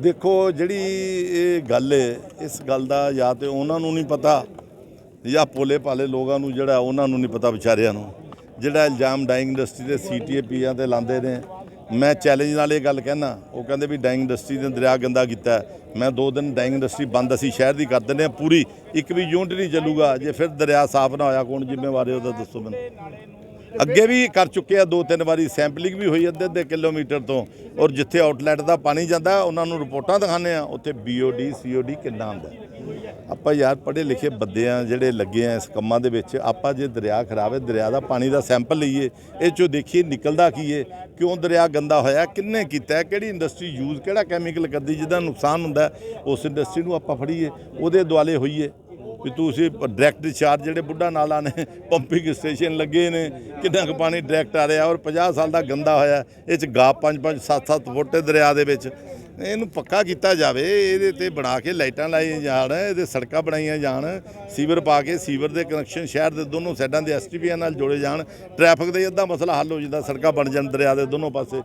ਦੇਖੋ ਜਿਹੜੀ ਇਹ ਗੱਲ ਹੈ, ਇਸ ਗੱਲ ਦਾ ਜਾਂ ਤੇ ਉਹਨਾਂ ਨੂੰ ਨਹੀਂ ਪਤਾ ਜਾਂ ਪੋਲੇ ਪਾਲੇ ਲੋਕਾਂ ਨੂੰ ਜਿਹੜਾ ਉਹਨਾਂ ਨੂੰ ਨਹੀਂ ਪਤਾ ਵਿਚਾਰਿਆਂ ਨੂੰ। ਜਿਹੜਾ ਇਲਜ਼ਾਮ ਡਾਈਂਗ ਇੰਡਸਟਰੀ ਦੇ ਸੀਟੀਏ ਪੀਆਂ ਤੇ ਲਾਉਂਦੇ ਨੇ। ਮੈਂ ਚੈਲੰਜ ਨਾਲ ਇਹ ਗੱਲ ਕਹਿਣਾ ਉਹ ਕਹਿੰਦੇ ਵੀ ਡਾਈਂਗ ਇੰਡਸਟਰੀ ਨੇ ਦਰਿਆ ਗੰਦਾ ਕੀਤਾ ਮੈਂ ਦੋ ਦਿਨ ਡਾਈਂਗ ਇੰਡਸਟਰੀ ਬੰਦ ਅਸੀਂ ਸ਼ਹਿਰ ਦੀ ਕਰ ਦਿੰਦੇ ਹਾਂ, ਪੂਰੀ ਇੱਕ ਵੀ ਯੂਨਿਟ ਨਹੀਂ ਚੱਲੂਗਾ। ਜੇ ਫਿਰ ਦਰਿਆ ਸਾਫ਼ ਨਾ ਹੋਇਆ, ਕੌਣ ਜ਼ਿੰਮੇਵਾਰ ਹੈ ਉਹਦਾ ਦੱਸੋ ਮੈਨੂੰ। ਅੱਗੇ ਵੀ ਕਰ ਚੁੱਕੇ ਆ, ਦੋ ਤਿੰਨ ਵਾਰੀ ਸੈਂਪਲਿੰਗ ਵੀ ਹੋਈ ਅੱਧੇ ਅੱਧੇ ਕਿਲੋਮੀਟਰ ਤੋਂ। ਔਰ ਜਿੱਥੇ ਆਊਟਲੈਟ ਦਾ ਪਾਣੀ ਜਾਂਦਾ, ਉਹਨਾਂ ਨੂੰ ਰਿਪੋਰਟਾਂ ਦਿਖਾਉਂਦੇ ਆ, ਉੱਥੇ ਬੀਓਡੀ ਸੀਓਡੀ ਕਿੰਨਾ ਆਉਂਦਾ ਆਪਾਂ ਯਾਰ ਪੜ੍ਹੇ ਲਿਖੇ ਬੰਦੇ ਆ, ਜਿਹੜੇ ਲੱਗੇ ਆ ਇਸ ਕੰਮਾਂ ਦੇ ਵਿੱਚ, ਆਪਾਂ ਜੇ ਦਰਿਆ ਖਰਾਬ ਹੈ, ਦਰਿਆ ਦਾ ਪਾਣੀ ਦਾ ਸੈਂਪਲ ਲਈਏ, ਇਹ ਚੋਂ ਦੇਖੀਏ ਨਿਕਲਦਾ ਕੀ ਹੈ ਕਿਉਂ ਦਰਿਆ ਗੰਦਾ ਹੋਇਆ, ਕਿੰਨੇ ਕੀਤਾ ਕਿਹੜੀ ਇੰਡਸਟਰੀ ਯੂਜ਼ ਕਿਹੜਾ ਕੈਮੀਕਲ ਕਰਦੀ, ਜਿਹਦਾ ਨੁਕਸਾਨ ਹੁੰਦਾ ਉਸ ਇੰਡਸਟਰੀ ਨੂੰ ਆਪਾਂ ਫੜੀਏ, ਉਹਦੇ ਦੁਆਲੇ ਹੋਈਏ। ਵੀ ਤੁਸੀਂ ਡਾਇਰੈਕਟ ਚਾਰਜ ਜਿਹੜੇ ਬੁੱਢਾ ਨਾਲਾ ਨੇ ਪੰਪਿੰਗ ਸਟੇਸ਼ਨ ਲੱਗੇ ਨੇ, ਕਿੰਨਾ ਕੁ ਪਾਣੀ ਡਾਇਰੈਕਟ ਆ ਰਿਹਾ ਔਰ 50 ਸਾਲ ਦਾ ਗੰਦਾ ਹੋਇਆ, ਇਹ ਚ ਗਾਪ 5-5 7-7 ਫੁੱਟ ਦਰਿਆ ਦੇ ਵਿੱਚ। ਇਹਨੂੰ ਪੱਕਾ ਕੀਤਾ ਜਾਵੇ ਇਹਦੇ ਤੇ ਬਣਾ ਕੇ ਲਾਈਟਾਂ ਲਾਈਆਂ ਜਾਣ ਇਹਦੇ ਸੜਕਾਂ ਬਣਾਈਆਂ ਜਾਣ ਸੀਵਰ ਪਾ ਕੇ ਸੀਵਰ ਦੇ ਕਨੈਕਸ਼ਨ ਸ਼ਹਿਰ ਦੇ ਦੋਨੋਂ ਸਾਈਡਾਂ ਦੇ ਐਸਟੀਪੀਆਂ ਨਾਲ ਜੋੜੇ ਜਾਣ ਟ੍ਰੈਫਿਕ ਦਾ ਅੱਧਾ ਮਸਲਾ ਹੱਲ ਹੋ ਜਾਂਦਾ ਸੜਕਾਂ ਬਣ ਜਾਣ ਦਰਿਆ ਦੇ ਦੋਨੋਂ ਪਾਸੇ।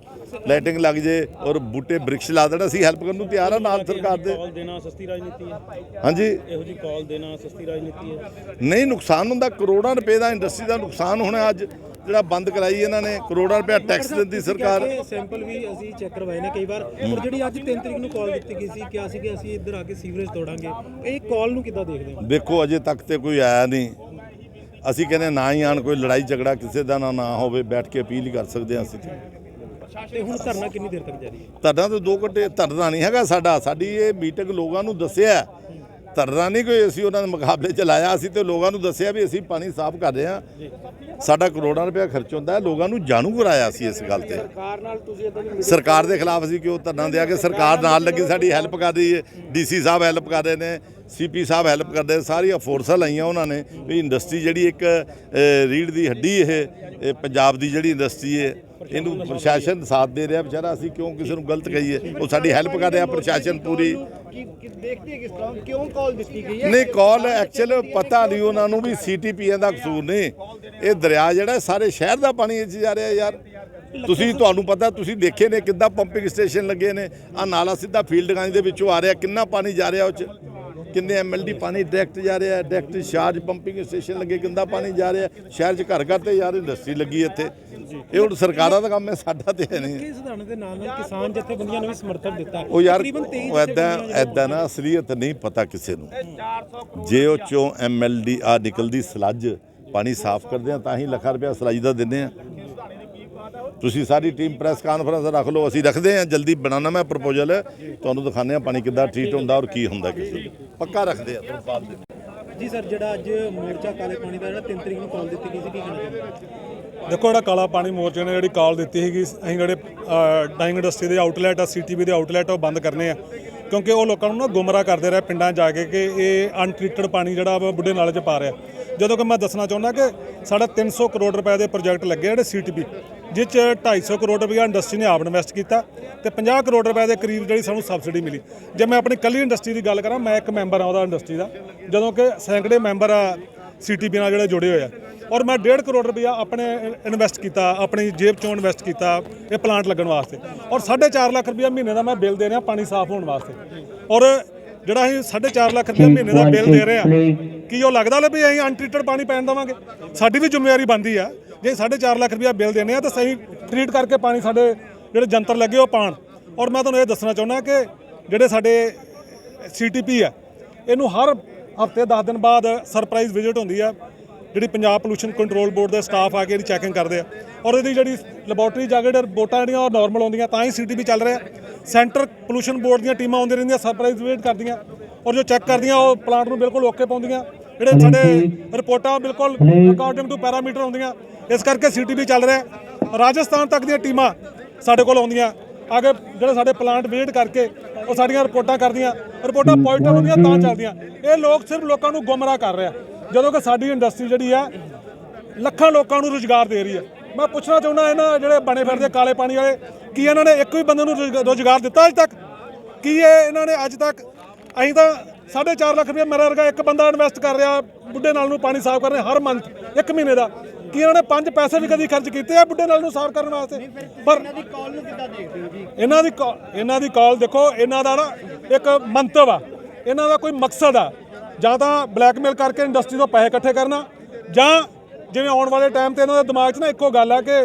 ਲਾਈਟਿੰਗ ਲੱਗ ਜੇ ਔਰ ਬੂਟੇ ਬ੍ਰਿਕਸ਼ ਲਾ ਦੇਣ ਅਸੀਂ ਹੈਲਪ ਕਰਨ ਨੂੰ ਤਿਆਰ ਆ ਨਾਲ ਸਰਕਾਰ ਦੇ। ਕਾਲ ਦੇਣਾ ਸਸਤੀ ਰਾਜਨੀਤੀ ਹੈ। ਹਾਂਜੀ। ਇਹੋ ਜੀ ਕਾਲ ਦੇਣਾ ਸਸਤੀ ਰਾਜਨੀਤੀ ਹੈ। ਨਹੀਂ ਨੁਕਸਾਨ ਹੁੰਦਾ ਕਰੋੜਾਂ ਰੁਪਏ ਦਾ ਇੰਡਸਟਰੀ ਦਾ ਨੁਕਸਾਨ ਹੋਣਾ ਅੱਜ। ਜਿਹੜਾ ਬੰਦ ਕਰਾਈ ਇਹਨਾਂ ਨੇ ਕਰੋੜਾਂ ਰੁਪਏ ਟੈਕਸ ਦਿੰਦੀ ਸਰਕਾਰ। ਸੈਂਪਲ ਵੀ ਅਸੀਂ ਚੈੱਕ ਕਰਵਾਏ ਨੇ ਕਈ ਵਾਰ। ਪਰ ਜਿਹੜੀ ਅੱਜ 3 ਤਰੀਕ ਨੂੰ ਕਾਲ ਦਿੱਤੀ ਗਈ ਸੀ ਕਿਹਾ ਸੀ ਕਿ ਅਸੀਂ ਇੱਧਰ ਆ ਕੇ ਸੀਵਰੇਜ ਤੋੜਾਂਗੇ। ਇਹ ਕਾਲ ਨੂੰ ਕਿੱਦਾਂ ਦੇਖਦੇ ਹੋ? ਦੇਖੋ ਅਜੇ ਤੱਕ ਤੇ ਕੋਈ ਆਇਆ ਨਹੀਂ। ਅਸੀਂ ਕਹਿੰਦੇ ਨਾ ਹੀ ਆਣ ਕੋਈ ਲੜਾਈ ਝਗੜਾ ਕਿਸੇ ਦਾ ਨਾ ਨਾ ਹੋਵੇ ਬੈਠ ਕੇ ਅਪੀਲ ਕਰ ਸਕਦੇ ਹਾਂ ਅਸੀਂ ਤੇ। ਹੁਣ ਧਰਨਾ ਕਿੰਨੀ ਦੇਰ ਤੱਕ ਜਾਰੀ ਹੈ? ਧਰਨਾ ਤਾਂ ਦੋ ਘੰਟੇ ਧਰਨਾ ਨਹੀਂ ਹੈਗਾ ਸਾਡਾ। ਸਾਡੀ ਇਹ ਮੀਟਿੰਗ ਲੋਕਾਂ ਨੂੰ ਦੱਸਿਆ ਧਰਨਾ ਨਹੀਂ ਕੋਈ ਅਸੀਂ ਉਹਨਾਂ ਦੇ ਮੁਕਾਬਲੇ ਚ ਲਾਇਆ। ਅਸੀਂ ਤੇ ਲੋਕਾਂ ਨੂੰ ਦੱਸਿਆ ਵੀ ਅਸੀਂ ਪਾਣੀ ਸਾਫ਼ ਕਰ ਰਹੇ ਹਾਂ। ਸਾਡਾ ਕਰੋੜਾਂ ਰੁਪਏ ਖਰਚ ਹੁੰਦਾ ਲੋਕਾਂ ਨੂੰ ਜਾਣੂ ਕਰਾਇਆ ਸੀ ਇਸ ਗੱਲ ਤੇ। ਸਰਕਾਰ ਨਾਲ ਤੁਸੀਂ ਇਦਾਂ ਦੀ ਸਰਕਾਰ ਦੇ ਖਿਲਾਫ ਅਸੀਂ ਕਿਉਂ ਧਰਨਾ ਦਿਆ ਕਿ ਸਰਕਾਰ ਨਾਲ ਲੱਗੀ ਸਾਡੀ ਹੈਲਪ ਕਰ ਰਹੀ ਹੈ। ਡੀਸੀ ਸਾਹਿਬ ਹੈਲਪ ਕਰ ਰਹੇ ਨੇ। ਸੀਪੀ ਸਾਹਿਬ ਹੈਲਪ ਕਰਦੇ ਸਾਰੀਆਂ ਫੋਰਸਾਂ ਲਾਈਆਂ ਉਹਨਾਂ ਨੇ ਵੀ ਇੰਡਸਟਰੀ ਜਿਹੜੀ ਇੱਕ ਅ, ਰੀੜ੍ਹ ਦੀ ਹੱਡੀ ਇਹ ਇਹ ਪੰਜਾਬ ਦੀ ਜਿਹੜੀ ਇੰਡਸਟਰੀ ਹੈ ਇਹਨੂੰ ਪ੍ਰਸ਼ਾਸਨ ਸਾਥ ਦੇ ਰਿਹਾ ਵਿਚਾਰਾ ਅਸੀਂ ਕਿਉਂ ਕਿਸੇ ਨੂੰ ਗਲਤ ਕਹੀਏ? ਉਹ ਸਾਡੀ ਹੈਲਪ ਕਰ ਰਿਹਾ ਪ੍ਰਸ਼ਾਸਨ ਪੂਰੀ। ਦੇਖਦੇ ਕਿਸ ਤਰ੍ਹਾਂ? ਕਿਉਂ ਕਾਲ ਦਿੱਤੀ ਗਈ ਹੈ? ਨਹੀਂ ਕਾਲ ਐਕਚੁਅਲ ਪਤਾ ਨਹੀਂ ਉਹਨਾਂ ਨੂੰ ਵੀ ਸੀਟੀਪੀਆਂ ਦਾ ਕਸੂਰ ਨਹੀਂ। ਇਹ ਦਰਿਆ ਜਿਹੜਾ ਸਾਰੇ ਸ਼ਹਿਰ ਦਾ ਪਾਣੀ ਇਹ 'ਚ ਜਾ ਰਿਹਾ ਯਾਰ। ਤੁਸੀਂ ਤੁਹਾਨੂੰ ਪਤਾ ਤੁਸੀਂ ਦੇਖੇ ਨੇ ਕਿੱਦਾਂ ਪੰਪਿੰਗ ਸਟੇਸ਼ਨ ਲੱਗੇ ਨੇ। ਆ ਨਾਲਾ ਸਿੱਧਾ ਫੀਲਡ ਗੰਜ ਦੇ ਵਿੱਚੋਂ ਆ ਰਿਹਾ ਕਿੰਨਾ ਪਾਣੀ ਜਾ ਰਿਹਾ ਉਹ 'ਚ? ਕਿੰਨੇ ਐਮਐਲਡੀ ਪਾਣੀ ਡਾਇਰੈਕਟ ਜਾ ਰਿਹਾ ਡਾਇਰੈਕਟ ਚਾਰਜ ਪੰਪਿੰਗ ਸਟੇਸ਼ਨ ਲੱਗੇ ਕਿੰਦਾ ਪਾਣੀ ਜਾ ਰਿਹਾ ਸ਼ਹਿਰ 'ਚ ਘਰ ਘਰ ਤੇ ਯਾਰ ਇੰਡਸਟਰੀ ਲੱਗੀ ਇੱਥੇ। ਇਹ ਹੁਣ ਸਰਕਾਰਾਂ ਦਾ ਕੰਮ ਹੈ ਸਾਡਾ ਤੇ ਹੈ ਨਹੀਂ। ਇਸ ਧਰਨੇ ਦੇ ਨਾਲ ਨਾਲ ਕਿਸਾਨ ਜਥੇਬੰਦੀਆਂ ਨੂੰ ਵੀ ਸਮਰਥਨ ਦਿੱਤਾ ਉਹ ਯਾਰ ਤਕਰੀਬਨ 23 ਉਹ ਐਦਾਂ ਐਦਾਂ ਨਾ ਅਸਲੀਅਤ ਨਹੀਂ ਪਤਾ ਕਿਸੇ ਨੂੰ। ਜੇ ਉਹ ਚੋਂ ਐਮਐਲਡੀ ਆ ਨਿਕਲਦੀ ਸਲੱਜ ਪਾਣੀ ਸਾਫ਼ ਕਰਦੇ ਆ ਤਾਂ ਹੀ ਲੱਖਾਂ ਰੁਪਇਆ ਸਲੱਜ ਦਾ ਦਿੰਦੇ ਆ। ਤੁਸੀਂ ਸਾਰੀ ਟੀਮ ਪ੍ਰੈਸ ਕਾਨਫਰੰਸ ਰੱਖ ਲਓ ਅਸੀਂ ਰੱਖਦੇ ਆ ਜਲਦੀ ਬਣਾਉਣਾ ਮੈਂ ਪ੍ਰਪੋਜ਼ਲ ਤੁਹਾਨੂੰ ਦਿਖਾਉਂਦੇ ਆ ਪਾਣੀ ਕਿੱਦਾਂ ਟ੍ਰੀਟ ਹੁੰਦਾ ਔਰ ਕੀ ਹੁੰਦਾ ਕਿਸੇ ਪੱਕਾ ਰੱਖਦੇ ਆ ਤੁਹਾਨੂੰ ਬਾਅਦ ਦੇ ਜੀ ਸਰ ਜਿਹੜਾ ਅੱਜ ਮੋਰਚਾ ਕਾਲੇ ਪਾਣੀ ਦਾ ਜਿਹੜਾ 3 ਤਰੀਕ ਨੂੰ ਕਾਲ ਦਿੱਤੀ ਗਈ ਸੀ ਕੀ ਕਹਿਣਾ ਚਾਹੁੰਦੇ ਹੋ? ਦੇਖੋ ਜਿਹੜਾ ਕਾਲਾ ਪਾਣੀ ਮੋਰਚੇ ਨੇ ਜਿਹੜੀ ਕਾਲ ਦਿੱਤੀ ਸੀਗੀ ਅਸੀਂ ਜਿਹੜੇ ਡਾਈਂਗ ਇੰਡਸਟਰੀ ਦੇ ਆਊਟਲੈਟ ਆ ਸੀਟੀਵੀ ਦੇ ਆਊਟਲੈਟ ਉਹ ਬੰਦ ਕਰਨੇ ਆ। ਕਿਉਂਕਿ ਉਹ ਲੋਕਾਂ ਨੂੰ ਨਾ ਗੁੰਮਰਾਹ ਕਰਦੇ ਰਹੇ ਪਿੰਡਾਂ 'ਚ ਜਾ ਕੇ ਕਿ ਇਹ ਅਨਟ੍ਰੀਟਡ ਪਾਣੀ ਜਿਹੜਾ ਵਾ ਬੁੱਢੇ ਨਾਲੇ 'ਚ ਪਾ ਰਿਹਾ। ਜਦੋਂ ਕਿ ਮੈਂ ਦੱਸਣਾ ਚਾਹੁੰਦਾ ਕਿ ਸਾਡਾ 300 ਕਰੋੜ ਰੁਪਏ ਦੇ ਪ੍ਰੋਜੈਕਟ ਲੱਗੇ ਜਿਹੜੇ ਸੀਟੀਪੀ ਜਿਸ 'ਚ 250 ਕਰੋੜ ਰੁਪਏ ਇੰਡਸਟਰੀ ਨੇ ਆਪ ਇਨਵੈਸਟ ਕੀਤਾ ਤੇ 50 ਕਰੋੜ ਰੁਪਏ ਦੇ ਕਰੀਬ ਜਿਹੜੀ ਸਾਨੂੰ ਸਬਸਿਡੀ ਮਿਲੀ। ਜੇ ਮੈਂ ਆਪਣੀ ਕੱਲੀ ਇੰਡਸਟਰੀ ਦੀ ਗੱਲ ਕਰਾਂ ਮੈਂ ਇੱਕ ਮੈਂਬਰ ਆ ਉਹਦਾ ਇੰਡਸਟਰੀ ਦਾ ਜਦੋਂ ਕਿ ਸੈਂਕੜੇ ਮੈਂਬਰ ਆ ਸੀਟੀਪੀ ਨਾਲ ਜਿਹੜੇ ਜੁੜੇ ਹੋਏ ਆ। ਔਰ ਮੈਂ 1.5 ਕਰੋੜ ਰੁਪਇਆ ਆਪਣੇ ਇਨਵੈਸਟ ਕੀਤਾ ਆਪਣੀ ਜੇਬ ਚੋਂ ਇਨਵੈਸਟ ਕੀਤਾ ਇਹ ਪਲਾਂਟ ਲੱਗਣ ਵਾਸਤੇ। ਔਰ 4.5 ਲੱਖ ਰੁਪਇਆ ਮਹੀਨੇ ਦਾ ਮੈਂ ਬਿੱਲ ਦੇ ਰਿਹਾ ਪਾਣੀ ਸਾਫ਼ ਹੋਣ ਵਾਸਤੇ। ਔਰ ਜਿਹੜਾ ਅਸੀਂ 4.5 ਲੱਖ ਰੁਪਇਆ ਮਹੀਨੇ ਦਾ ਬਿੱਲ ਦੇ ਰਹੇ ਆ ਕੀ ਉਹ ਲੱਗਦਾ ਲੈ ਵੀ ਅਸੀਂ ਅਨਟ੍ਰੀਟਡ ਪਾਣੀ ਪੈਣ ਦੇਵਾਂਗੇ? ਸਾਡੀ ਵੀ ਜ਼ਿੰਮੇਵਾਰੀ ਬਣਦੀ ਆ। ਜੇ 4.5 ਲੱਖ ਰੁਪਇਆ ਬਿੱਲ ਦੇਣੇ ਆ ਤਾਂ ਸਹੀ ਟ੍ਰੀਟ ਕਰਕੇ ਪਾਣੀ ਸਾਡੇ ਜਿਹੜੇ ਜੰਤਰ ਲੱਗੇ ਉਹ ਪਾਣ ਔਰ ਮੈਂ ਤੁਹਾਨੂੰ ਇਹ ਦੱਸਣਾ ਚਾਹੁੰਦਾ ਕਿ ਜਿਹੜੇ ਸਾਡੇ ਸੀਟੀਪੀ ਆ, ਇਹਨੂੰ ਹਰ ਹਫ਼ਤੇ 10 ਦਿਨ ਬਾਅਦ ਸਰਪ੍ਰਾਈਜ਼ ਵਿਜ਼ਿਟ ਹੁੰਦੀ ਆ, ਜਿਹੜੀ ਪੰਜਾਬ ਪੋਲੂਸ਼ਨ ਕੰਟਰੋਲ ਬੋਰਡ ਦੇ ਸਟਾਫ ਆ ਕੇ ਇਹਦੀ ਚੈਕਿੰਗ ਕਰਦੇ ਆ। ਔਰ ਇਹਦੀ ਜਿਹੜੀ ਲੈਬੋਰਟਰੀ ਜਾ ਕੇ ਜਿਹੜੇ ਰਿਪੋਰਟਾਂ ਜਿਹੜੀਆਂ ਉਹ ਨਾਰਮਲ ਆਉਂਦੀਆਂ, ਤਾਂ ਹੀ ਸੀਟੀਪੀ ਚੱਲ ਰਿਹਾ। ਸੈਂਟਰ ਪੋਲੂਸ਼ਨ ਬੋਰਡ ਦੀਆਂ ਟੀਮਾਂ ਆਉਂਦੀਆਂ ਰਹਿੰਦੀਆਂ ਸਰਪ੍ਰਾਈਜ਼ ਵਿਜ਼ਿਟ ਕਰਦੀਆਂ। ਔਰ ਜੋ ਚੈੱਕ ਕਰਦੀਆਂ, ਉਹ ਪਲਾਂਟ ਨੂੰ ਬਿਲਕੁਲ ਓਕੇ ਪਾਉਂਦੀਆਂ। ਜਿਹੜੇ ਸਾਡੇ ਰਿਪੋਰਟਾਂ ਬਿਲਕੁਲ ਅਕਾਰਡਿੰਗ ਟੂ ਪੈਰਾਮੀਟਰ ਆਉਂਦੀਆਂ ਇਸ ਕਰਕੇ ਸੀਟੀਪੀ ਚੱਲ ਰਿਹਾ ਰਾਜਸਥਾਨ ਤੱਕ ਦੀਆਂ ਟੀਮਾਂ ਸਾਡੇ ਕੋਲ ਆਉਂਦੀਆਂ। ਆਗੇ ਜਿਹੜੇ ਸਾਡੇ ਪਲਾਂਟ ਵਿਜ਼ਿਟ ਕਰਕੇ ਉਹ ਸਾਡੀਆਂ ਰਿਪੋਰਟਾਂ ਕਰਦੀਆਂ ਰਿਪੋਰਟਾਂ ਪੋਜ਼ਿਟਿਵ ਹੁੰਦੀਆਂ ਤਾਂ ਚੱਲਦੀਆਂ। ਇਹ ਲੋਕ ਸਿਰਫ ਲੋਕਾਂ ਨੂੰ ਗੁੰਮਰਾਹ ਕਰ ਰਿਹਾ ਜਦੋਂ ਕਿ ਸਾਡੀ ਇੰਡਸਟਰੀ ਜਿਹੜੀ ਆ ਲੱਖਾਂ ਲੋਕਾਂ ਨੂੰ ਰੁਜ਼ਗਾਰ ਦੇ ਰਹੀ ਹੈ। ਮੈਂ ਪੁੱਛਣਾ ਚਾਹੁੰਦਾ ਇਹਨਾਂ ਜਿਹੜੇ ਬਣੇ ਫਿਰਦੇ ਕਾਲੇ ਪਾਣੀ ਵਾਲੇ ਕੀ ਇਹਨਾਂ ਨੇ ਇੱਕ ਵੀ ਬੰਦੇ ਨੂੰ ਰੁਜ਼ਗਾ- ਰੁਜ਼ਗਾਰ ਦਿੱਤਾ ਅੱਜ ਤੱਕ? ਕੀ ਇਹ ਇਹਨਾਂ ਨੇ ਅੱਜ ਤੱਕ ਅਸੀਂ ਤਾਂ 4.5 ਲੱਖ ਰੁਪਏ ਮੇਰਾ ਵਰਗਾ ਇੱਕ ਬੰਦਾ ਇਨਵੈਸਟ ਕਰ ਰਿਹਾ ਬੁੱਢੇ ਨਾਲ ਨੂੰ ਪਾਣੀ ਸਾਫ਼ ਕਰ ਰਿਹਾ ਹਰ ਮੰਥ ਇੱਕ ਮਹੀਨੇ ਦਾ। ਕੀ ਇਹਨਾਂ ਨੇ ਪੰਜ ਪੈਸੇ ਵੀ ਕਦੀ ਖਰਚ ਕੀਤੇ ਆ ਬੁੱਢੇ ਨਾਲ ਨੂੰ ਸਾਫ਼ ਕਰਨ ਵਾਸਤੇ? ਪਰ ਇਹਨਾਂ ਦੀ ਕਾਲ ਨੂੰ ਕਿੱਦਾਂ ਦੇਖਦੇ ਹੋ ਜੀ? ਇਹਨਾਂ ਦੀ ਇਹਨਾਂ ਦੀ ਕਾਲ ਦੇਖੋ ਇਹਨਾਂ ਦਾ ਨਾ ਇੱਕ ਮੰਤਵ ਆ। ਇਹਨਾਂ ਦਾ ਕੋਈ ਮਕਸਦ ਆ। ਜਾਂ ਤਾਂ ਬਲੈਕਮੇਲ ਕਰਕੇ ਇੰਡਸਟਰੀ ਤੋਂ ਪੈਸੇ ਇਕੱਠੇ ਕਰਨਾ ਜਾਂ ਜਿਵੇਂ ਆਉਣ ਵਾਲੇ ਟਾਈਮ ਤੇ ਇਹਨਾਂ ਦੇ ਦਿਮਾਗ 'ਚ ਨਾ ਇੱਕੋ ਗੱਲ ਆ ਕਿ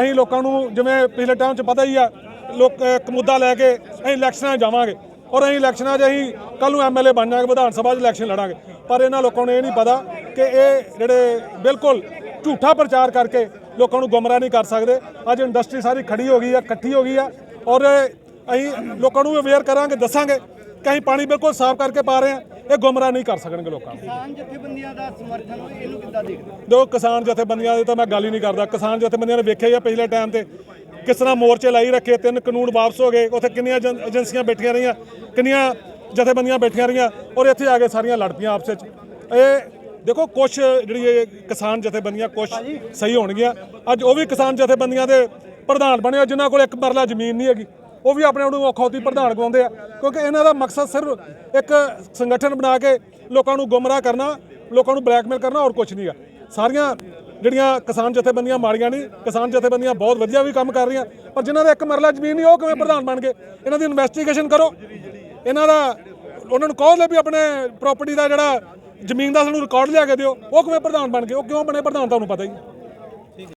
ਅਸੀਂ ਲੋਕਾਂ ਨੂੰ ਜਿਵੇਂ ਪਿਛਲੇ ਟਾਈਮ 'ਚ ਪਤਾ ਹੀ ਆ ਲੋਕ ਇੱਕ ਮੁੱਦਾ ਲੈ ਕੇ ਅਸੀਂ ਇਲੈਕਸ਼ਨਾਂ 'ਚ ਜਾਵਾਂਗੇ। ਔਰ ਅਸੀਂ ਇਲੈਕਸ਼ਨਾਂ 'ਚ ਅਸੀਂ ਕੱਲ ਨੂੰ ਐਮਐਲਏ ਬਣ ਜਾਵਾਂਗੇ ਵਿਧਾਨ ਸਭਾ 'ਚ ਇਲੈਕਸ਼ਨ ਲੜਾਂਗੇ। ਪਰ ਇਹਨਾਂ ਲੋਕਾਂ ਨੂੰ ਇਹ ਨਹੀਂ ਪਤਾ ਕਿ ਇਹ ਜਿਹੜੇ ਬਿਲਕੁਲ ਝੂਠਾ ਪ੍ਰਚਾਰ ਕਰਕੇ ਲੋਕਾਂ ਨੂੰ ਗੁੰਮਰਾਹ ਨਹੀਂ ਕਰ ਸਕਦੇ। ਅੱਜ ਇੰਡਸਟਰੀ ਸਾਰੀ ਖੜੀ ਹੋ ਗਈ ਆ ਇਕੱਠੀ ਹੋ ਗਈ ਆ ਔਰ ਅਸੀਂ ਲੋਕਾਂ ਨੂੰ ਅਵੇਅਰ ਕਰਾਂਗੇ ਦੱਸਾਂਗੇ ਕਿ ਅਸੀਂ ਪਾਣੀ ਬਿਲਕੁਲ ਸਾਫ਼ ਕਰਕੇ ਪਾ ਰਹੇ ਹਾਂ। ਇਹ ਗੁੰਮਰਾਹ ਨਹੀਂ ਕਰ ਸਕਣਗੇ ਲੋਕਾਂ ਨੂੰ। ਕਿਸਾਨ ਜਥੇਬੰਦੀਆਂ ਦਾ ਸਮਰਥਨ ਇਹਨੂੰ ਕਿੱਦਾਂ ਦੇਖਦੇ ਦੇਖੋ ਕਿਸਾਨ ਜਥੇਬੰਦੀਆਂ ਦੀ ਤਾਂ ਮੈਂ ਗੱਲ ਹੀ ਨਹੀਂ ਕਰਦਾ। ਕਿਸਾਨ ਜਥੇਬੰਦੀਆਂ ਨੇ ਵੇਖਿਆ ਹੀ ਆ ਪਿਛਲੇ ਟਾਈਮ ਤੇ। ਕਿਸ ਤਰ੍ਹਾਂ ਮੋਰਚੇ ਲਾਈ ਰੱਖੇ ਤਿੰਨ ਕਾਨੂੰਨ ਵਾਪਸ ਹੋ ਗਏ ਉੱਥੇ ਕਿੰਨੀਆਂ ਏਜੰ- ਏਜੰਸੀਆਂ ਬੈਠੀਆਂ ਰਹੀਆਂ ਕਿੰਨੀਆਂ ਜਥੇਬੰਦੀਆਂ ਬੈਠੀਆਂ ਰਹੀਆਂ ਔਰ ਇੱਥੇ ਆ ਕੇ ਸਾਰੀਆਂ ਲੜ ਪਈਆਂ ਆਪਸ ਵਿੱਚ। ਇਹ ਦੇਖੋ ਕੁਝ ਜਿਹੜੀ ਇਹ ਕਿਸਾਨ ਜਥੇਬੰਦੀਆਂ ਕੁਝ ਸਹੀ ਹੋਣਗੀਆਂ। ਅੱਜ ਉਹ ਵੀ ਕਿਸਾਨ ਜਥੇਬੰਦੀਆਂ ਦੇ ਪ੍ਰਧਾਨ ਬਣੇ ਆ ਜਿਨ੍ਹਾਂ ਕੋਲ ਇੱਕ ਮਰਲਾ ਜ਼ਮੀਨ ਨਹੀਂ ਹੈਗੀ। ਉਹ ਵੀ ਆਪਣੇ ਆਪ ਨੂੰ ਔਖੌਤੀ ਪ੍ਰਧਾਨ ਗਵਾਉਂਦੇ ਆ। ਕਿਉਂਕਿ ਇਹਨਾਂ ਦਾ ਮਕਸਦ ਸਿਰਫ ਇੱਕ ਸੰਗਠਨ ਬਣਾ ਕੇ ਲੋਕਾਂ ਨੂੰ ਗੁੰਮਰਾਹ ਕਰਨਾ ਲੋਕਾਂ ਨੂੰ ਬਲੈਕਮੇਲ ਕਰਨਾ ਹੋਰ ਕੁਝ ਨਹੀਂਗਾ ਸਾਰੀਆਂ ਜਿਹੜੀਆਂ ਕਿਸਾਨ ਜਥੇਬੰਦੀਆਂ ਮਾੜੀਆਂ ਨਹੀਂ, ਕਿਸਾਨ ਜਥੇਬੰਦੀਆਂ ਬਹੁਤ ਵਧੀਆ ਵੀ ਕੰਮ ਕਰ ਰਹੀਆਂ, ਪਰ ਜਿਨ੍ਹਾਂ ਦਾ ਇੱਕ ਮਰਲਾ ਜ਼ਮੀਨ ਨਹੀਂ, ਉਹ ਕਿਵੇਂ ਪ੍ਰਧਾਨ ਬਣ ਗਏ? ਇਹਨਾਂ ਦੀ ਇਨਵੈਸਟੀਗੇਸ਼ਨ ਕਰੋ। ਇਹਨਾਂ ਦਾ, ਉਹਨਾਂ ਨੂੰ ਕਹੋ ਲੈ ਵੀ ਆਪਣੇ ਪ੍ਰਾਪਰਟੀ ਦਾ ਜਿਹੜਾ ਜ਼ਮੀਨ ਦਾ ਸਾਨੂੰ ਰਿਕਾਰਡ ਲਿਆ ਕੇ ਦਿਓ, ਉਹ ਕਿਵੇਂ ਪ੍ਰਧਾਨ ਬਣ ਗਏ? ਉਹ ਕਿਉਂ ਬਣੇ ਪ੍ਰਧਾਨ, ਤੁਹਾਨੂੰ ਪਤਾ ਹੀ ਹੈ।